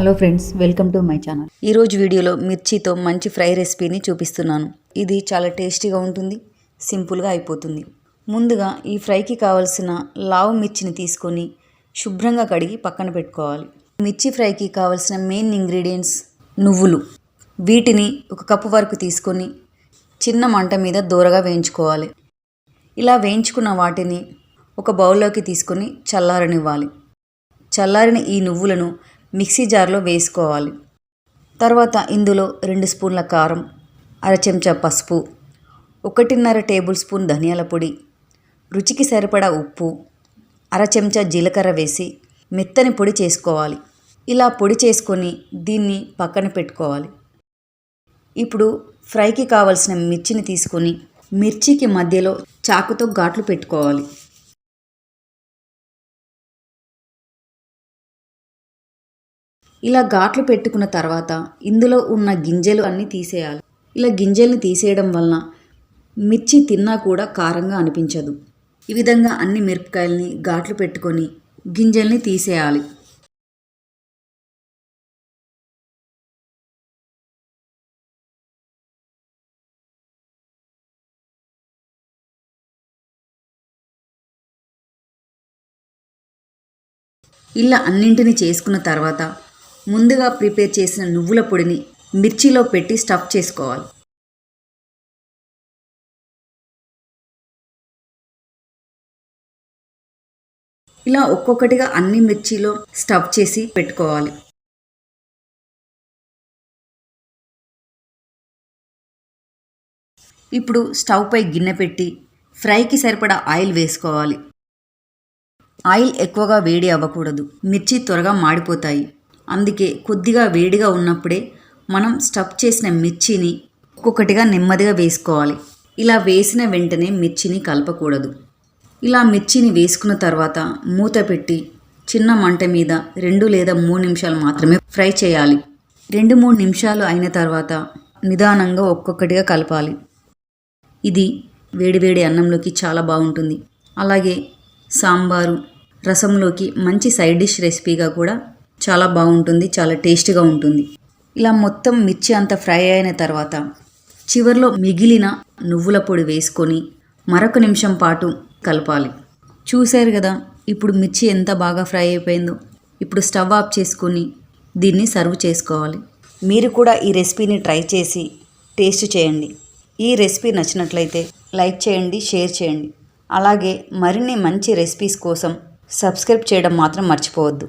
Hello friends welcome to my channel ఈరోజు వీడియోలో మిర్చితో మంచి ఫ్రై రెసిపీని చూపిస్తున్నాను. ఇది చాలా టేస్టీగా ఉంటుంది సింపుల్గా అయిపోతుంది. ముందుగా ఈ ఫ్రైకి కావలసిన లావు మిర్చిని తీసుకొని శుభ్రంగా కడిగి పక్కన పెట్టుకోవాలి. మిర్చి ఫ్రైకి కావలసిన మెయిన్ ఇంగ్రీడియంట్స్ నువ్వులు. వీటిని ఒక కప్పు వరకు తీసుకొని చిన్న మంట మీద దూరగా వేయించుకోవాలి. ఇలా వేయించుకున్న వాటిని ఒక బౌల్లోకి తీసుకొని చల్లారనివ్వాలి. చల్లారిన ఈ నువ్వులను మిక్సీ జార్లో వేసుకోవాలి. తర్వాత ఇందులో రెండు స్పూన్ల కారం అర చెంచా పసుపు ఒకటిన్నర టేబుల్ స్పూన్ ధనియాల పొడి రుచికి సరిపడా ఉప్పు అర చెంచా జీలకర్ర వేసి మెత్తని పొడి చేసుకోవాలి. ఇలా పొడి చేసుకొని దీన్ని పక్కన పెట్టుకోవాలి. ఇప్పుడు ఫ్రైకి కావలసిన మిర్చిని తీసుకొని మిర్చికి మధ్యలో చాకుతో ఘాట్లు పెట్టుకోవాలి. ఇలా ఘాట్లు పెట్టుకున్న తర్వాత ఇందులో ఉన్న గింజలు అన్నీ తీసేయాలి. ఇలా గింజల్ని తీసేయడం వలన మిర్చి తిన్నా కూడా కారంగా అనిపించదు. ఈ విధంగా అన్ని మిరపకాయల్ని ఘాట్లు పెట్టుకొని గింజల్ని తీసేయాలి. ఇలా అన్నింటిని చేసుకున్న తర్వాత ముందుగా ప్రిపేర్ చేసిన నువ్వుల పొడిని మిర్చిలో పెట్టి స్టఫ్ చేసుకోవాలి. ఇలా ఒక్కొక్కటిగా అన్ని మిర్చిలో స్టఫ్ చేసి పెట్టుకోవాలి. ఇప్పుడు స్టవ్ పై గిన్నె పెట్టి ఫ్రైకి సరిపడా ఆయిల్ వేసుకోవాలి. ఆయిల్ ఎక్కువగా వేడి అవ్వకూడదు. మిర్చి త్వరగా మాడిపోతాయి. అందుకే కొద్దిగా వేడిగా ఉన్నప్పుడే మనం స్టఫ్ చేసిన మిర్చిని ఒక్కొక్కటిగా నెమ్మదిగా వేసుకోవాలి. ఇలా వేసిన వెంటనే మిర్చిని కలపకూడదు. ఇలా మిర్చిని వేసుకున్న తర్వాత మూత పెట్టి చిన్న మంట మీద రెండు లేదా మూడు నిమిషాలు మాత్రమే ఫ్రై చేయాలి. రెండు మూడు నిమిషాలు అయిన తర్వాత నిదానంగా ఒక్కొక్కటిగా కలపాలి. ఇది వేడివేడి అన్నంలోకి చాలా బాగుంటుంది. అలాగే సాంబారు రసంలోకి మంచి సైడ్ డిష్ రెసిపీగా కూడా చాలా బాగుంటుంది చాలా టేస్ట్గా ఉంటుంది. ఇలా మొత్తం మిర్చి అంత ఫ్రై అయిన తర్వాత చివరిలో మిగిలిన నువ్వుల పొడి వేసుకొని మరొక నిమిషం పాటు కలపాలి. చూశారు కదా ఇప్పుడు మిర్చి ఎంత బాగా ఫ్రై అయిపోయిందో. ఇప్పుడు స్టవ్ ఆఫ్ చేసుకొని దీన్ని సర్వ్ చేసుకోవాలి. మీరు కూడా ఈ రెసిపీని ట్రై చేసి టేస్ట్ చేయండి. ఈ రెసిపీ నచ్చినట్లయితే లైక్ చేయండి షేర్ చేయండి. అలాగే మరిన్ని మంచి రెసిపీస్ కోసం సబ్స్క్రైబ్ చేయడం మాత్రం మర్చిపోవద్దు.